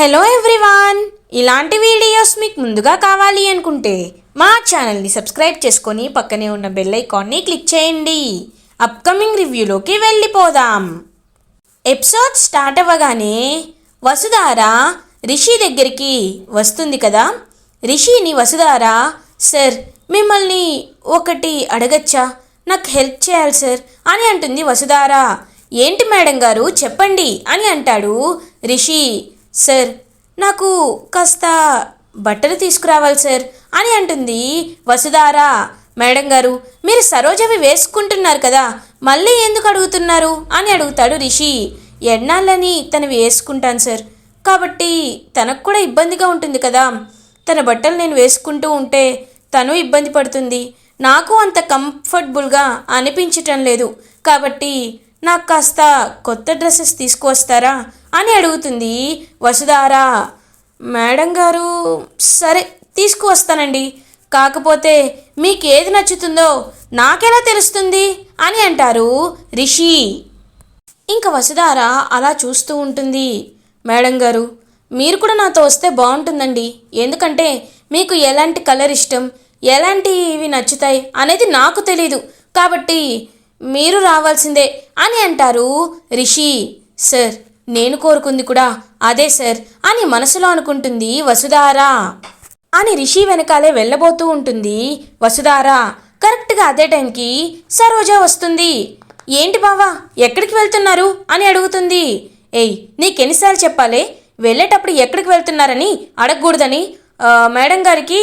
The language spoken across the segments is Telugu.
హలో ఎవ్రీవాన్ ఇలాంటి వీడియోస్ మీకు ముందుగా కావాలి అనుకుంటే మా ఛానల్ని సబ్స్క్రైబ్ చేసుకొని పక్కనే ఉన్న బెల్ ఐకాన్ని క్లిక్ చేయండి. అప్కమింగ్ రివ్యూలోకి వెళ్ళిపోదాం. ఎపిసోడ్ స్టార్ట్ అవ్వగానే వసుధార రిషి దగ్గరికి వస్తుంది కదా? రిషిని వసుధార సార్ మిమ్మల్ని ఒకటి అడగచ్చా? నాకు హెల్ప్ చేయాలి సార్ అని అంటుంది వసుధార. ఏంటి మేడం గారు? చెప్పండి అని అంటాడు రిషి. సార్ నాకు కాస్త బట్టలు తీసుకురావాలి సార్ అని అంటుంది వసుధార. మేడం గారు మీరు సరోజవి వేసుకుంటున్నారు కదా మళ్ళీ ఎందుకు అడుగుతున్నారు? అని అడుగుతాడు రిషి. ఎన్నాళ్ళని తను వేసుకుంటాను సార్. కాబట్టి తనకు కూడా ఇబ్బందిగా ఉంటుంది కదా. తన బట్టలు నేను వేసుకుంటూ ఉంటే తను ఇబ్బంది పడుతుంది. నాకు అంత కంఫర్టబుల్గా అనిపించటం లేదు. కాబట్టి నాకు కాస్త కొత్త డ్రెస్సెస్ తీసుకువస్తారా? అని అడుగుతుంది. వసుధారా మేడం గారు సరే తీసుకువస్తానండి. కాకపోతే మీకు ఏది నచ్చుతుందో నాకెలా తెలుస్తుంది అని అంటారు రిషి. ఇంకా వసుధార అలా చూస్తూ ఉంటుంది. మేడం గారు మీరు కూడా నాతో వస్తే బాగుంటుందండి. ఎందుకంటే మీకు ఎలాంటి కలర్ ఇష్టం ఎలాంటివి నచ్చుతాయి అనేది నాకు తెలీదు. కాబట్టి మీరు రావాల్సిందే అని అంటారు రిషి. సార్ నేను కోరుకుంది కూడా అదే సార్ అని మనసులో అనుకుంటుంది వసుధారా. అని రిషి వెనకాలే వెళ్ళబోతూ ఉంటుంది వసుధార. కరెక్ట్గా అదే టైంకి సరోజ వస్తుంది. ఏంటి బావా ఎక్కడికి వెళ్తున్నారు? అని అడుగుతుంది. ఏయ్ నీకెన్నిసార్లు చెప్పాలి? వెళ్ళేటప్పుడు ఎక్కడికి వెళ్తున్నారని అడగకూడదని. మేడం గారికి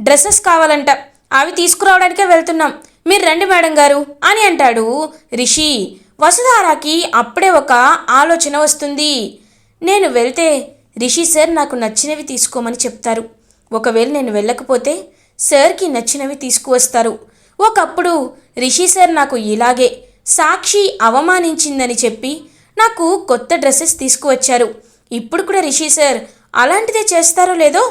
డ్రెస్సెస్ కావాలంట. అవి తీసుకురావడానికే వెళ్తున్నాం. మీరు రండి మేడం గారు అని అంటాడు రిషి. వసుధారాకి అప్పుడే ఒక ఆలోచన వస్తుంది. నేను వెళ్తే రిషి సార్ నాకు నచ్చినవి తీసుకోమని చెప్తారు. ఒకవేళ నేను వెళ్ళకపోతే సార్కి నచ్చినవి తీసుకువస్తారు. ఒకప్పుడు రిషి సార్ నాకు ఇలాగే సాక్షి అవమానించిందని చెప్పి నాకు కొత్త డ్రెస్సెస్ తీసుకువచ్చారు. ఇప్పుడు కూడా రిషి సార్ అలాంటిదే చేస్తారో లేదో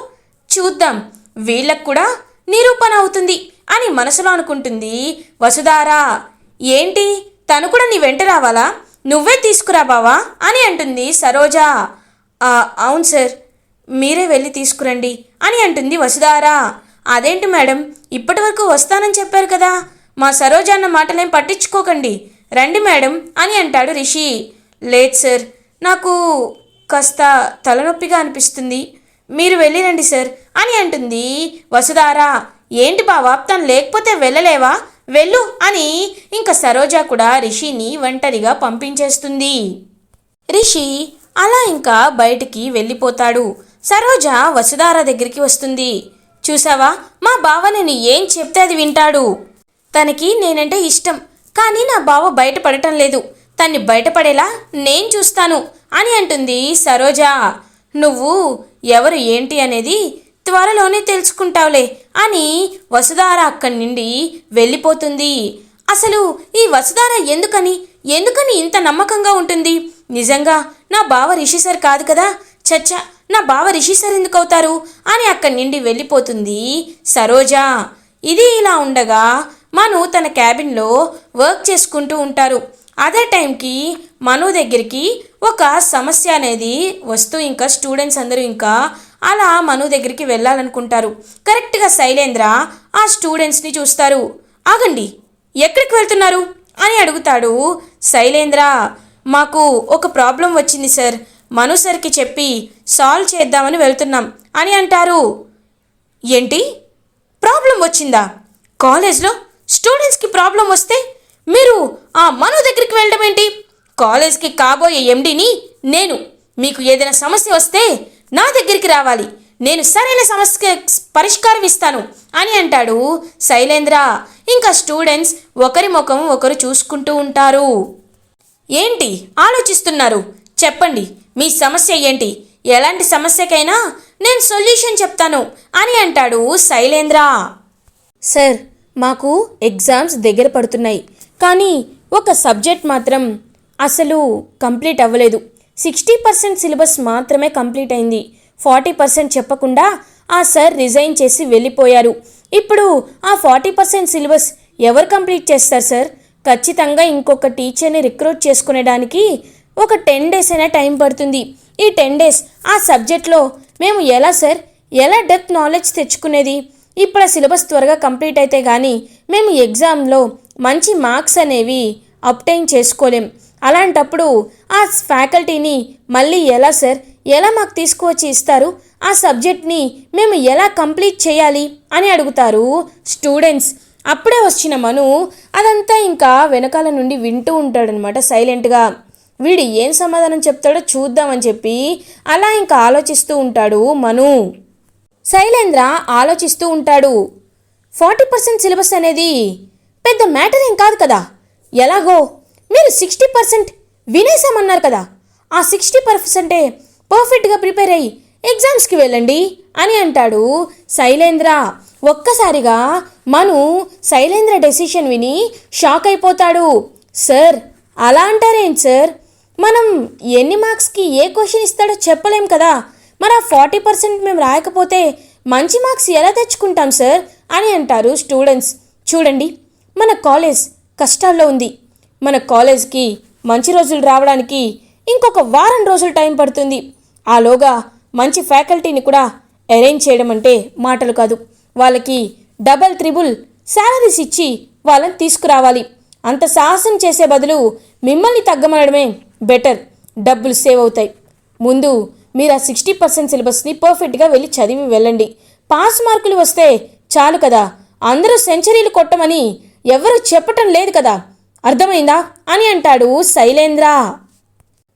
చూద్దాం. వీళ్ళకు కూడా నిరూపణ అవుతుంది అని మనసులో అనుకుంటుంది వసుధారా. ఏంటి? తను కూడా నీ వెంట రావాలా? నువ్వే తీసుకురా బావా అని అంటుంది సరోజా. అవును సార్. మీరే వెళ్ళి తీసుకురండి అని అంటుంది వసుధారా. అదేంటి మేడం? ఇప్పటి వరకు వస్తానని చెప్పారు కదా. మా సరోజ అన్న మాటలేం పట్టించుకోకండి. రండి మేడం అని అంటాడు రిషి. లేదు సార్. నాకు కాస్త తలనొప్పిగా అనిపిస్తుంది. మీరు వెళ్ళిరండి సార్ అని అంటుంది వసుధారా. ఏంటి బావా? తను లేకపోతే వెళ్ళలేవా? వెళ్ళు అని ఇంకా సరోజ కూడా రిషిని ఒంటరిగా పంపించేస్తుంది. రిషి అలా ఇంకా బయటికి వెళ్ళిపోతాడు. సరోజ వసుధార దగ్గరికి వస్తుంది. చూసావా? మా బావ నేను ఏం చెప్తే అది వింటాడు. తనకి నేనంటే ఇష్టం కానీ నా బావ బయటపడటం లేదు. తన్ని బయటపడేలా నేను చూస్తాను అని అంటుంది సరోజ. నువ్వు ఎవరు ఏంటి అనేది త్వరలోనే తెలుసుకుంటావులే అని వసుధార అక్కడి నుండి వెళ్ళిపోతుంది. అసలు ఈ వసుధార ఎందుకని? ఎందుకని ఇంత నమ్మకంగా ఉంటుంది? నిజంగా నా బావ రిషి సార్ కాదు కదా? చచ్చా నా బావ రిషి సార్ ఎందుకు అవుతారు? అని అక్కడి నుండి వెళ్ళిపోతుంది సరోజా. ఇది ఇలా ఉండగా మను తన క్యాబిన్లో వర్క్ చేసుకుంటూ ఉంటారు. అదే టైంకి మను దగ్గరికి ఒక సమస్య అనేది వస్తూ ఇంకా స్టూడెంట్స్ అందరూ ఇంకా అలా మను దగ్గరికి వెళ్ళాలనుకుంటారు. కరెక్ట్గా శైలేంద్ర ఆ స్టూడెంట్స్ని చూస్తారు. ఆగండి ఎక్కడికి వెళ్తున్నారు? అని అడుగుతాడు శైలేంద్ర. మాకు ఒక ప్రాబ్లం వచ్చింది సార్. మను సార్కి చెప్పి సాల్వ్ చేద్దామని వెళ్తున్నాం అని అంటారు. ఏంటి? ప్రాబ్లం వచ్చిందా? కాలేజ్లో స్టూడెంట్స్కి ప్రాబ్లం వస్తే మీరు ఆ మను దగ్గరికి వెళ్ళడం ఏంటి కాలేజ్కి కాబోయే ఎండిని నేను మీకు ఏదైనా సమస్య వస్తే నా దగ్గరికి రావాలి. నేను సరైన సమస్య పరిష్కారం ఇస్తాను అని అంటాడు శైలేంద్ర. ఇంకా స్టూడెంట్స్ ఒకరి ముఖం ఒకరు చూసుకుంటూ ఉంటారు. ఏంటి? ఆలోచిస్తున్నారు. చెప్పండి మీ సమస్య ఏంటి? ఎలాంటి సమస్యకైనా నేను సొల్యూషన్ చెప్తాను అని అంటాడు శైలేంద్ర. సార్ మాకు ఎగ్జామ్స్ దగ్గర పడుతున్నాయి. కానీ ఒక సబ్జెక్ట్ మాత్రం అసలు కంప్లీట్ అవ్వలేదు. సిక్స్టీ పర్సెంట్ సిలబస్ మాత్రమే కంప్లీట్ అయింది. ఫార్టీ పర్సెంట్ చెప్పకుండా ఆ సార్ రిజైన్ చేసి వెళ్ళిపోయారు. ఇప్పుడు ఆ ఫార్టీ పర్సెంట్ సిలబస్ ఎవరు కంప్లీట్ చేస్తారు సార్? ఖచ్చితంగా ఇంకొక టీచర్ని రిక్రూట్ చేసుకునేడానికి ఒక టెన్ డేస్ అయినా టైం పడుతుంది. ఈ టెన్ డేస్ ఆ సబ్జెక్ట్లో మేము ఎలా సార్? ఎలా డెప్త్ నాలెడ్జ్ తెచ్చుకునేది? ఇప్పుడు ఆ సిలబస్ త్వరగా కంప్లీట్ అయితే కానీ మేము ఎగ్జామ్లో మంచి మార్క్స్ అనేవి అప్టైన్ చేసుకోలేం. అలాంటప్పుడు ఆ ఫ్యాకల్టీని మళ్ళీ ఎలా సార్? ఎలా మాకు తీసుకువచ్చి ఇస్తారు? ఆ సబ్జెక్ట్ని మేము ఎలా కంప్లీట్ చేయాలి అని అడుగుతారు స్టూడెంట్స్. అప్పుడే వచ్చిన మను అదంతా ఇంకా వెనకాల నుండి వింటూ ఉంటాడనమాట సైలెంట్గా. వీడు ఏం సమాధానం చెప్తాడో చూద్దామని చెప్పి అలా ఇంకా ఆలోచిస్తూ ఉంటాడు మను. శైలేంద్ర ఆలోచిస్తూ ఉంటాడు. ఫార్టీ పర్సెంట్ సిలబస్ అనేది పెద్ద మ్యాటర్ ఏం కాదు కదా? ఎలాగో మీరు సిక్స్టీ పర్సెంట్ వినేసామన్నారు కదా. ఆ సిక్స్టీ పర్సెంటే పర్ఫెక్ట్గా ప్రిపేర్ అయ్యి ఎగ్జామ్స్కి వెళ్ళండి అని అంటాడు శైలేంద్ర. ఒక్కసారిగా మను శైలేంద్ర డెసిషన్ విని షాక్ అయిపోతాడు. సార్ అలా అంటారేంటి సార్? మనం ఎన్ని మార్క్స్కి ఏ క్వశ్చన్ ఇస్తాడో చెప్పలేం కదా. మరి ఆ ఫార్టీ పర్సెంట్ మేము రాయకపోతే మంచి మార్క్స్ ఎలా తెచ్చుకుంటాం సార్? అని అంటారు స్టూడెంట్స్. చూడండి మన కాలేజ్ కష్టాల్లో ఉంది. మన కాలేజ్కి మంచి రోజులు రావడానికి ఇంకొక వారం రోజులు టైం పడుతుంది. ఆలోగా మంచి ఫ్యాకల్టీని కూడా అరేంజ్ చేయడం అంటే మాటలు కాదు. వాళ్ళకి డబల్ త్రిబుల్ శాలరీస్ ఇచ్చి వాళ్ళని తీసుకురావాలి. అంత సాహసం చేసే బదులు మిమ్మల్ని తగ్గమనడమే బెటర్. డబ్బులు సేవ్ అవుతాయి. ముందు మీరు ఆ సిక్స్టీ పర్సెంట్ సిలబస్ని పర్ఫెక్ట్గా వెళ్ళి చదివి వెళ్ళండి. పాస్ మార్కులు వస్తే చాలు కదా. అందరూ సెంచరీలు కొట్టమని ఎవరు చెప్పటం లేదు కదా. అర్థమైందా? అని అంటాడు శైలేంద్ర.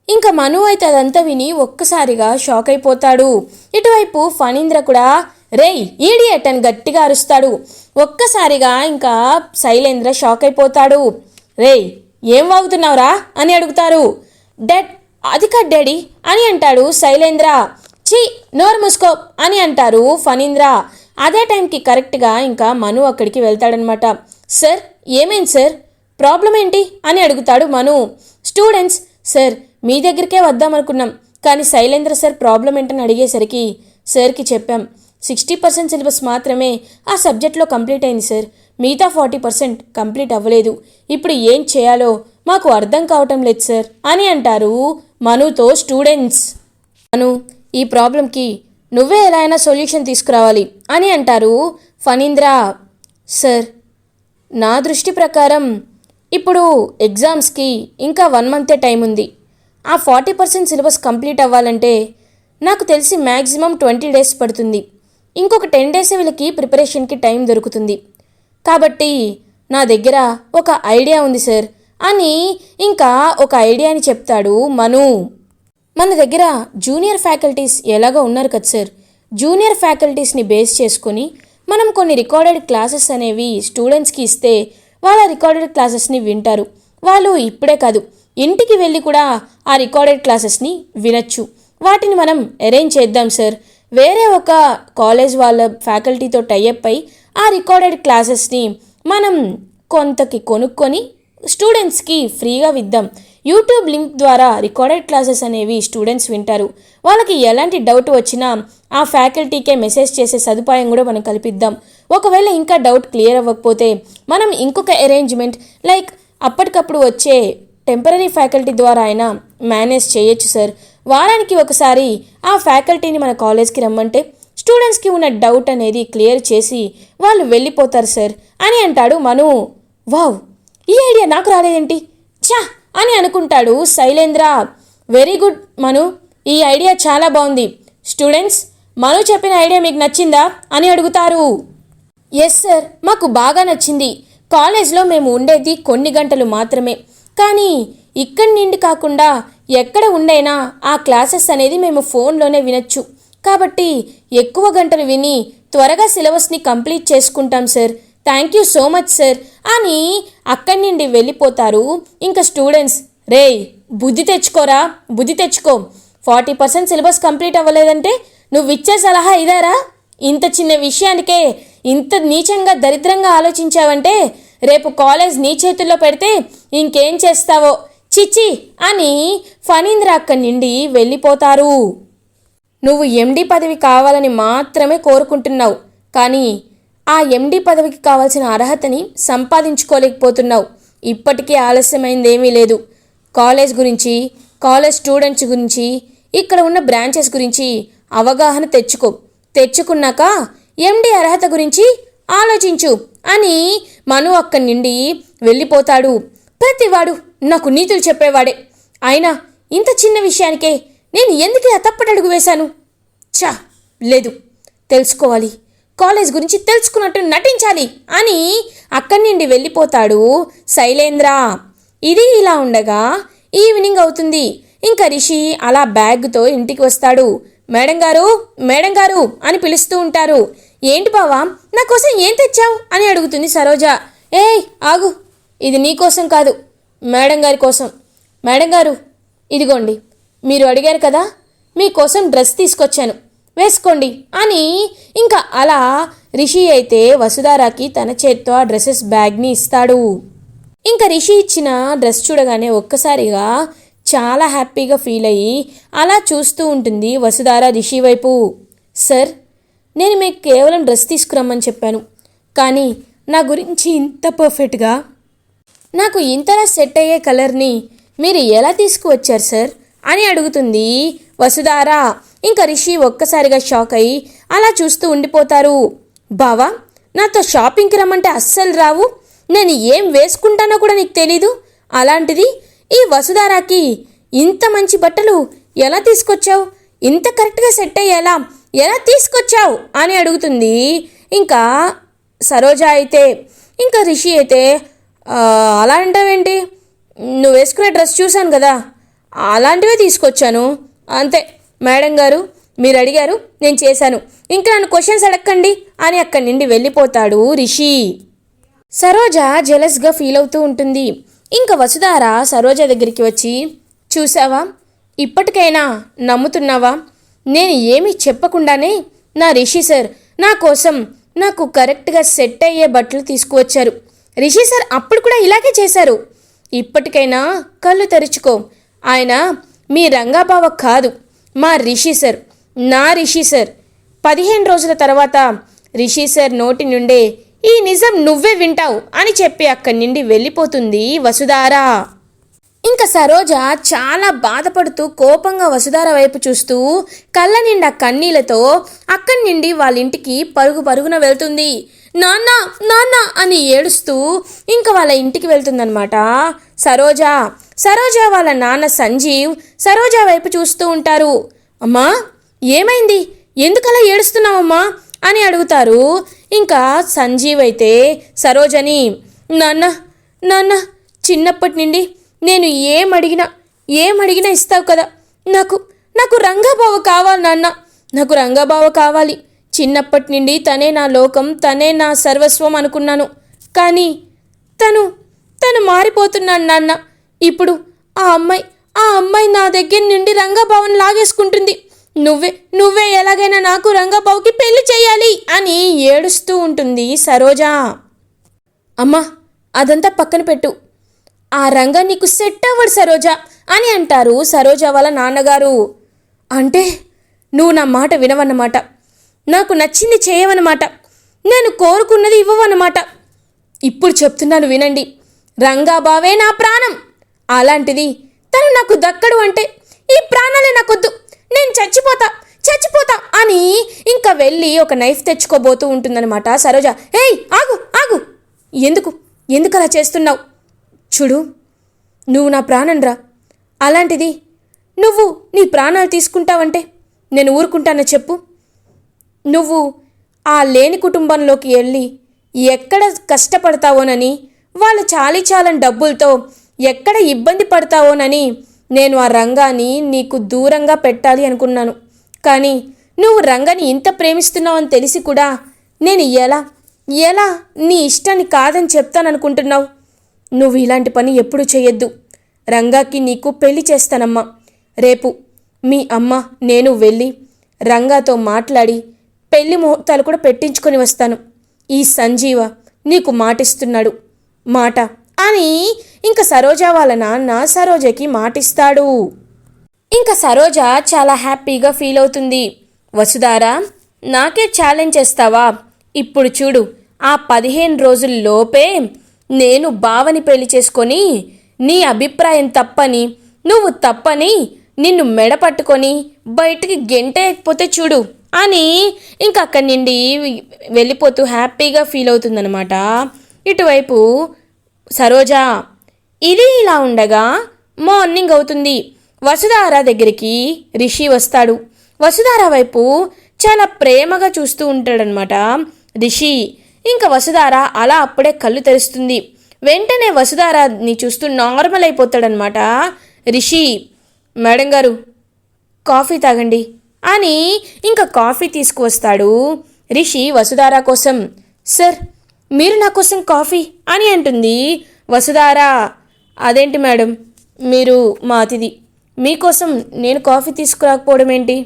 ఇంకా మను అయితే అదంతా విని ఒక్కసారిగా షాక్ అయిపోతాడు. ఇటువైపు ఫణీంద్ర కూడా రేయ్ ఈడియట్ అని గట్టిగా అరుస్తాడు. ఒక్కసారిగా ఇంకా శైలేంద్ర షాక్ అయిపోతాడు. రేయ్ ఏం వాగుతున్నావురా? అని అడుగుతారు. డెడ్ అది కాదు డాడీ అని అంటాడు శైలేంద్ర. ఛీ నోరు మూసుకో అని అంటారు ఫణీంద్ర. అదే టైంకి కరెక్ట్గా ఇంకా మను అక్కడికి వెళ్తాడనమాట సార్ ఏమైంది సార్? ప్రాబ్లం ఏంటి అని అడుగుతాడు మను. స్టూడెంట్స్ సార్ మీ దగ్గరికే వద్దామనుకున్నాం కానీ శైలేంద్ర సార్ ప్రాబ్లం ఏంటని అడిగేసరికి సార్కి చెప్పాం సిక్స్టీ పర్సెంట్ సిలబస్ మాత్రమే ఆ సబ్జెక్ట్లో కంప్లీట్ అయింది సార్ మిగతా ఫార్టీ పర్సెంట్ కంప్లీట్ అవ్వలేదు ఇప్పుడు ఏం చేయాలో మాకు అర్థం కావటం లేదు సార్ అని అంటారు మనుతో స్టూడెంట్స్. మను ఈ ప్రాబ్లంకి నువ్వే ఎలా అయినా సొల్యూషన్ తీసుకురావాలి అని అంటారు ఫణీంద్ర. సార్ నా దృష్టి ప్రకారం ఇప్పుడు ఎగ్జామ్స్కి ఇంకా వన్ మంతే టైం ఉంది. ఆ ఫార్టీ పర్సెంట్ సిలబస్ కంప్లీట్ అవ్వాలంటే నాకు తెలిసి మ్యాక్సిమం ట్వంటీ డేస్ పడుతుంది. ఇంకొక టెన్ డేస్ వీళ్ళకి ప్రిపరేషన్కి టైం దొరుకుతుంది. కాబట్టి నా దగ్గర ఒక ఐడియా ఉంది సార్. అని ఇంకా ఒక ఐడియాని చెప్తాడు మను. మన దగ్గర జూనియర్ ఫ్యాకల్టీస్ ఎలాగో ఉన్నారు కదా సార్. జూనియర్ ఫ్యాకల్టీస్ని బేస్ చేసుకొని మనం కొన్ని రికార్డెడ్ క్లాసెస్ అనేవి స్టూడెంట్స్కి ఇస్తే వాళ్ళ రికార్డెడ్ క్లాసెస్ని వింటారు. వాళ్ళు ఇప్పుడే కాదు ఇంటికి వెళ్ళి కూడా ఆ రికార్డెడ్ క్లాసెస్ని వినొచ్చు. వాటిని మనం అరేంజ్ చేద్దాం సార్ వేరే ఒక కాలేజ్ వాళ్ళ ఫ్యాకల్టీతో టైఅప్ అయి ఆ రికార్డెడ్ క్లాసెస్ని మనం కొంతకి కొనుక్కొని స్టూడెంట్స్కి ఫ్రీగా విద్దాం. యూట్యూబ్ లింక్ ద్వారా రికార్డెడ్ క్లాసెస్ అనేవి స్టూడెంట్స్ వింటారు. వాళ్ళకి ఎలాంటి డౌట్ వచ్చినా ఆ ఫ్యాకల్టీకే మెసేజ్ చేసే సదుపాయం కూడా మనం కల్పిద్దాం. ఒకవేళ ఇంకా డౌట్ క్లియర్ అవ్వకపోతే మనం ఇంకొక అరేంజ్మెంట్ లైక్ అప్పటికప్పుడు వచ్చే టెంపరీ ఫ్యాకల్టీ ద్వారా అయినా మేనేజ్ చేయొచ్చు సార్. వారానికి ఒకసారి ఆ ఫ్యాకల్టీని మన కాలేజ్కి రమ్మంటే స్టూడెంట్స్కి ఉన్న డౌట్ అనేది క్లియర్ చేసి వాళ్ళు వెళ్ళిపోతారు సార్ అని అంటాడు మను. వావ్! ఈ ఐడియా నాకు రాలేదేంటి? చా అని అనుకుంటాడు శైలేంద్ర. వెరీ గుడ్ మను ఈ ఐడియా చాలా బాగుంది. స్టూడెంట్స్ మను చెప్పిన ఐడియా మీకు నచ్చిందా అని అడుగుతారు. ఎస్ సార్ మాకు బాగా నచ్చింది. కాలేజ్లో మేము ఉండేది కొన్ని గంటలు మాత్రమే. కానీ ఇక్కడి నుండి కాకుండా ఎక్కడ ఉండైనా ఆ క్లాసెస్ అనేది మేము ఫోన్లోనే వినొచ్చు. కాబట్టి ఎక్కువ గంటలు విని త్వరగా సిలబస్ని కంప్లీట్ చేసుకుంటాం sir thank you so much sir. అని అక్కడి నుండి వెళ్ళిపోతారు ఇంకా స్టూడెంట్స్. రేయ్ బుద్ధి తెచ్చుకోరా బుద్ధి తెచ్చుకో. ఫార్టీ పర్సెంట్ సిలబస్ కంప్లీట్ అవ్వలేదంటే నువ్వు ఇచ్చే సలహా ఇదారా? ఇంత చిన్న విషయానికే ఇంత నీచంగా దరిద్రంగా ఆలోచించావంటే రేపు కాలేజ్ నీ చేతుల్లో పెడితే ఇంకేం చేస్తావో? చిచ్చి అని ఫణీంద్ర అక్కడి నుండి వెళ్ళిపోతారు. నువ్వు ఎండి పదవి కావాలని మాత్రమే కోరుకుంటున్నావు. కానీ ఆ ఎండి పదవికి కావాల్సిన అర్హతని సంపాదించుకోలేకపోతున్నావు. ఇప్పటికీ ఆలస్యమైందేమీ లేదు. కాలేజ్ గురించి కాలేజ్ స్టూడెంట్స్ గురించి ఇక్కడ ఉన్న బ్రాంచెస్ గురించి అవగాహన తెచ్చుకో. తెచ్చుకున్నాక ఎండి అర్హత గురించి ఆలోచించు అని మను అక్కడి నుండి వెళ్ళిపోతాడు. ప్రతివాడు నాకు నీతులు చెప్పేవాడే. అయినా ఇంత చిన్న విషయానికే నేను ఎందుకు ఇలా తప్పటడుగు వేశాను? చా లేదు. తెలుసుకోవాలి. కాలేజ్ గురించి తెలుసుకున్నట్టు నటించాలి అని అక్కడి నుండి వెళ్ళిపోతాడు శైలేంద్ర. ఇది ఇలా ఉండగా ఈవినింగ్ అవుతుంది. ఇంకా రిషి అలా బ్యాగ్తో ఇంటికి వస్తాడు. మేడం గారు మేడం గారు అని పిలుస్తూ ఉంటారు. ఏంటి బావా నా కోసం ఏం తెచ్చావు అని అడుగుతుంది సరోజ. ఏయ్ ఆగు ఇది నీ కోసం కాదు మేడం గారి కోసం. మేడం గారు ఇదిగోండి మీరు అడిగారు కదా మీకోసం డ్రెస్ తీసుకొచ్చాను. వేసుకోండి అని ఇంకా అలా రిషి అయితే వసుధారాకి తన చేత్తో ఆ డ్రెస్సెస్ బ్యాగ్ని ఇస్తాడు. ఇంకా రిషి ఇచ్చిన డ్రెస్ చూడగానే ఒక్కసారిగా చాలా హ్యాపీగా ఫీల్ అయ్యి అలా చూస్తూ ఉంటుంది వసుధార రిషి వైపు. సార్ నేను మీకు కేవలం డ్రెస్ తీసుకురమ్మని చెప్పాను కానీ నా గురించి ఇంత పర్ఫెక్ట్గా నాకు ఇంతలా సెట్ అయ్యే కలర్ని మీరు ఎలా తీసుకువచ్చారు సార్? అని అడుగుతుంది వసుధార. ఇంకా రిషి ఒక్కసారిగా షాక్ అయ్యి అలా చూస్తూ ఉండిపోతారు. బావా నాతో షాపింగ్కి రమ్మంటే అస్సలు రావు. నేను ఏం వేసుకుంటానో కూడా నీకు తెలీదు. అలాంటిది ఈ వసుధారాకి ఇంత మంచి బట్టలు ఎలా తీసుకొచ్చావు? ఇంత కరెక్ట్గా సెట్ అయ్యేలా ఎలా తీసుకొచ్చావు? అని అడుగుతుంది. ఇంకా సరోజ అయితే ఇంకా రిషి అయితే అలా అంటావేంటి? నువ్వు వేసుకునే డ్రెస్ చూశాను కదా అలాంటివే తీసుకొచ్చాను. అంతే. మేడం గారు మీరు అడిగారు నేను చేశాను. ఇంకా నన్ను క్వశ్చన్స్ అడగండి అని అక్కడి నుండి వెళ్ళిపోతాడు రిషి. సరోజ జెలస్గా ఫీల్ అవుతూ ఉంటుంది. ఇంకా వసుధార సరోజ దగ్గరికి వచ్చి చూసావా ఇప్పటికైనా నమ్ముతున్నావా? నేను ఏమీ చెప్పకుండానే నా రిషి సార్ నా కోసం నాకు కరెక్ట్గా సెట్ అయ్యే బట్టలు తీసుకువచ్చారు. రిషి సార్ అప్పుడు కూడా ఇలాగే చేశారు. ఇప్పటికైనా కళ్ళు తెరుచుకో. ఆయన మీ రంగాబావ కాదు. మా రిషి సార్ నా రిషి సార్. పదిహేను రోజుల తర్వాత రిషి సార్ నోటి నుండే ఈ నిజం నువ్వే వింటావు అని చెప్పి అక్కడి నుండి వెళ్ళిపోతుంది వసుధార. ఇంకా సరోజ చాలా బాధపడుతూ కోపంగా వసుధార వైపు చూస్తూ కళ్ళ నిండా కన్నీళ్ళతో అక్కడి నుండి వాళ్ళ ఇంటికి పరుగు పరుగున వెళ్తుంది. నాన్న నాన్న అని ఏడుస్తూ ఇంకా వాళ్ళ ఇంటికి వెళ్తుందనమాట సరోజ సరోజ వాళ్ళ నాన్న సంజీవ్ సరోజ వైపు చూస్తూ ఉంటారు. అమ్మా ఏమైంది? ఎందుకలా ఏడుస్తున్నావమ్మా? అని అడుగుతారు. ఇంకా సంజీవ్ అయితే సరోజని నాన్న నాన్న చిన్నప్పటి నుండి నేను ఏం అడిగినా ఏం అడిగినా ఇస్తావు కదా. నాకు నాకు రంగాబావ కావాలి నాన్న. నాకు రంగాబావ కావాలి. చిన్నప్పటి నుండి తనే నా లోకం తనే నా సర్వస్వం అనుకున్నాను. కానీ తను తను మారిపోతున్నాను నాన్న. ఇప్పుడు ఆ అమ్మాయి ఆ అమ్మాయి నా దగ్గర నుండి రంగాబావని లాగేసుకుంటుంది. నువ్వే నువ్వే ఎలాగైనా నాకు రంగాబావుకి పెళ్ళి చేయాలి అని ఏడుస్తూ ఉంటుంది సరోజా. అమ్మా అదంతా పక్కన పెట్టు. ఆ రంగా నీకు సెట్ అవ్వడు సరోజా అని అంటారు సరోజా వాళ్ళ నాన్నగారు. అంటే నువ్వు నా మాట వినవన్నమాట. నాకు నచ్చింది చేయవన్నమాట. నేను కోరుకున్నది ఇవ్వవన్నమాట. ఇప్పుడు చెప్తున్నాను వినండి. రంగాబావే నా ప్రాణం. అలాంటిది తను నాకు దక్కడు అంటే ఈ ప్రాణాలే నాకొద్దు. నేను చచ్చిపోతా చచ్చిపోతా అని ఇంకా వెళ్ళి ఒక నైఫ్ తెచ్చుకోబోతూ ఉంటుందన్నమాట. సరోజ ఏయ్ ఆగు ఆగు. ఎందుకు? ఎందుకు అలా చేస్తున్నావు? చూడు నువ్వు నా ప్రాణంరా అలాంటిది నువ్వు నీ ప్రాణాలు తీసుకుంటావంటే నేను ఊరుకుంటానో చెప్పు. నువ్వు ఆ లేని కుటుంబంలోకి వెళ్ళి ఎక్కడ కష్టపడతావోనని వాళ్ళు చాలీ చాలని డబ్బులతో ఎక్కడ ఇబ్బంది పడతావోనని నేను ఆ రంగాన్ని నీకు దూరంగా పెట్టాలి అనుకున్నాను. కానీ నువ్వు రంగని ఇంత ప్రేమిస్తున్నావని తెలిసి కూడా నేను ఎలా ఎలా నీ ఇష్టాన్ని కాదని చెప్తాననుకుంటున్నావు? నువ్వు ఇలాంటి పని ఎప్పుడు చేయొద్దు రంగాకి నీకు పెళ్ళి చేస్తానమ్మా. రేపు మీ అమ్మ నేను వెళ్ళి రంగాతో మాట్లాడి పెళ్ళి ముహూర్తాలు కూడా పెట్టించుకొని వస్తాను. ఈ సంజీవ నీకు మాటిస్తున్నాడు. మాట. అని ఇంకా సరోజ వాళ్ళ నాన్న సరోజకి మాటిస్తాడు. ఇంకా సరోజ చాలా హ్యాపీగా ఫీల్ అవుతుంది. వసుధారా నాకే ఛాలెంజ్ చేస్తావా? ఇప్పుడు చూడు ఆ పదిహేను రోజుల్లోపే నేను బావని పెళ్ళి చేసుకొని నీ అభిప్రాయం తప్పని నువ్వు తప్పని నిన్ను మెడ పట్టుకొని బయటికి గెంటేయకపోతే చూడు అని ఇంక అక్కడి నుండి వెళ్ళిపోతూ హ్యాపీగా ఫీల్ అవుతుందనమాట ఇటువైపు సరోజా ఇది ఇలా ఉండగా మార్నింగ్ అవుతుంది. వసుధార దగ్గరికి రిషి వస్తాడు. వసుధార వైపు చాలా ప్రేమగా చూస్తూ ఉంటాడనమాట రిషి. ఇంకా వసుధార అలా అప్పుడే కళ్ళు తెరుస్తుంది. వెంటనే వసుధారాని చూస్తూ నార్మల్ అయిపోతాడనమాట రిషి. మేడం గారు కాఫీ తాగండి అని ఇంకా కాఫీ తీసుకువస్తాడు రిషి వసుధార కోసం. సార్ మీరు నా కోసం కాఫీ అని అంటుంది వసుధార. అదేంటి మేడం? మీరు మా అతిథి. మీకోసం నేను కాఫీ తీసుకురాకపోవడం ఏంటి?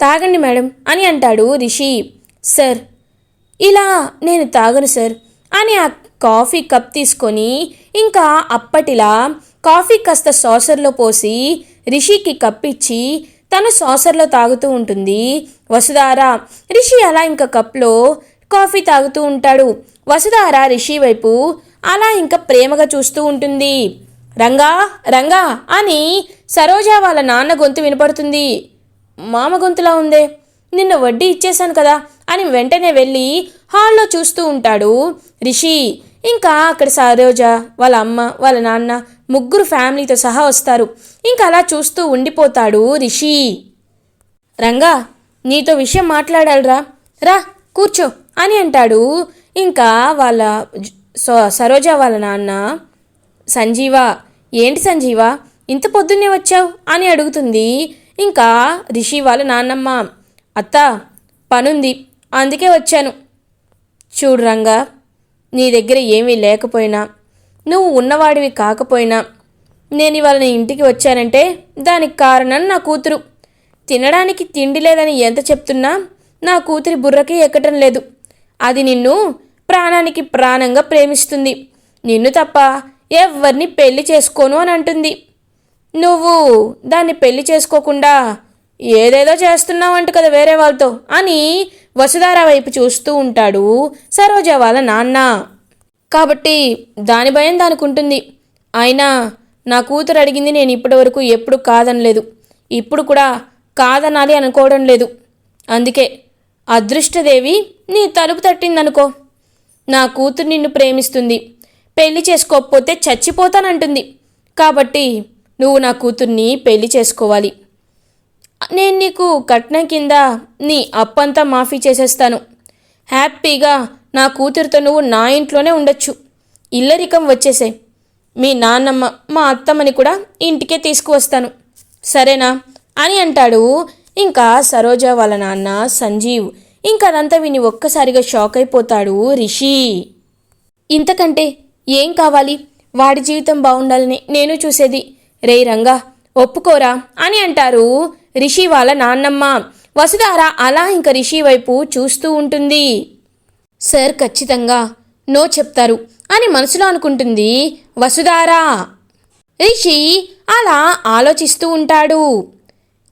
తాగండి మేడం అని అంటాడు రిషి. సార్ ఇలా నేను తాగను సార్ అని ఆ కాఫీ కప్ తీసుకొని ఇంకా అప్పటిలా కాఫీ కాస్త సాసర్లో పోసి రిషికి కప్పిచ్చి తను సాసర్లో తాగుతూ ఉంటుంది వసుధార. రిషి అలా ఇంకా కప్లో కాఫీ తాగుతూ ఉంటాడు. వసుధార రిషి వైపు అలా ఇంకా ప్రేమగా చూస్తూ ఉంటుంది. రంగా రంగా అని సరోజ వాళ్ళ నాన్న గొంతు వినపడుతుంది. మామ గొంతులా ఉందే? నిన్న వడ్డీ ఇచ్చేశాను కదా అని వెంటనే వెళ్ళి హాల్లో చూస్తూ ఉంటాడు రిషి. ఇంకా అక్కడ సరోజ వాళ్ళ అమ్మ వాళ్ళ నాన్న ముగ్గురు ఫ్యామిలీతో సహా వస్తారు. ఇంకా అలా చూస్తూ ఉండిపోతాడు రిషి. రంగా నీతో విషయం మాట్లాడాలిరా. రా కూర్చో. అని అంటాడు. ఇంకా వాళ్ళ సో- సరోజ వాళ్ళ నాన్న సంజీవ ఏంటి సంజీవ? ఇంత పొద్దున్నే వచ్చావు? అని అడుగుతుంది. ఇంకా రిషి వాళ్ళ నాన్నమ్మ అత్త పనుంది అందుకే వచ్చాను. చూడు రంగా నీ దగ్గర ఏమీ లేకపోయినా నువ్వు ఉన్నవాడివి కాకపోయినా నేను ఇవాళ నీ ఇంటికి వచ్చానంటే దానికి కారణం నా కూతురు. తినడానికి తిండి లేదని ఎంత చెప్తున్నా నా కూతురి బుర్రకి ఎక్కటం లేదు. అది నిన్ను ప్రాణానికి ప్రాణంగా ప్రేమిస్తుంది. నిన్ను తప్ప ఎవరిని పెళ్ళి చేసుకోను అని అంటుంది. నువ్వు దాన్ని పెళ్ళి చేసుకోకుండా ఏదేదో చేస్తున్నావంట కదా వేరే వాళ్ళతో అని వసుధార వైపు చూస్తూ ఉంటాడు సరోజ వాళ్ళ నాన్న. కాబట్టి దాని భయం దానికి ఉంటుంది అయినా నా కూతురు అడిగింది నేను ఇప్పటివరకు ఎప్పుడు కాదనలేదు. ఇప్పుడు కూడా కాదనాలి అనుకోవడం లేదు. అందుకే అదృష్టదేవి నీ తలుపు తట్టిందనుకో. నా కూతురు నిన్ను ప్రేమిస్తుంది. పెళ్ళి చేసుకోకపోతే చచ్చిపోతానంటుంది. కాబట్టి నువ్వు నా కూతుర్ని పెళ్ళి చేసుకోవాలి. నేను నీకు కట్నం కింద నీ అప్పంతా మాఫీ చేసేస్తాను. హ్యాపీగా నా కూతురితో నువ్వు నా ఇంట్లోనే ఉండొచ్చు. ఇల్లరికం వచ్చేసే. మీ నాన్నమ్మ మా అత్తమ్మని కూడా ఇంటికే తీసుకువస్తాను. సరేనా? అని అంటాడు ఇంకా సరోజ వాళ్ళ నాన్న సంజీవ్ ఇంకా అదంతా విని ఒక్కసారిగా షాక్ అయిపోతాడు రిషి. ఇంతకంటే ఏం కావాలి? వాడి జీవితం బాగుండాలని నేను చూసేది. రే రంగా ఒప్పుకోరా అని అంటారు రిషి వాళ్ళ నాన్నమ్మ. వసుధార అలా ఇంక రిషి వైపు చూస్తూ ఉంటుంది. సార్ ఖచ్చితంగా నో చెప్తారు అని మనసులో అనుకుంటుంది వసుధార. రిషి అలా ఆలోచిస్తూ ఉంటాడు.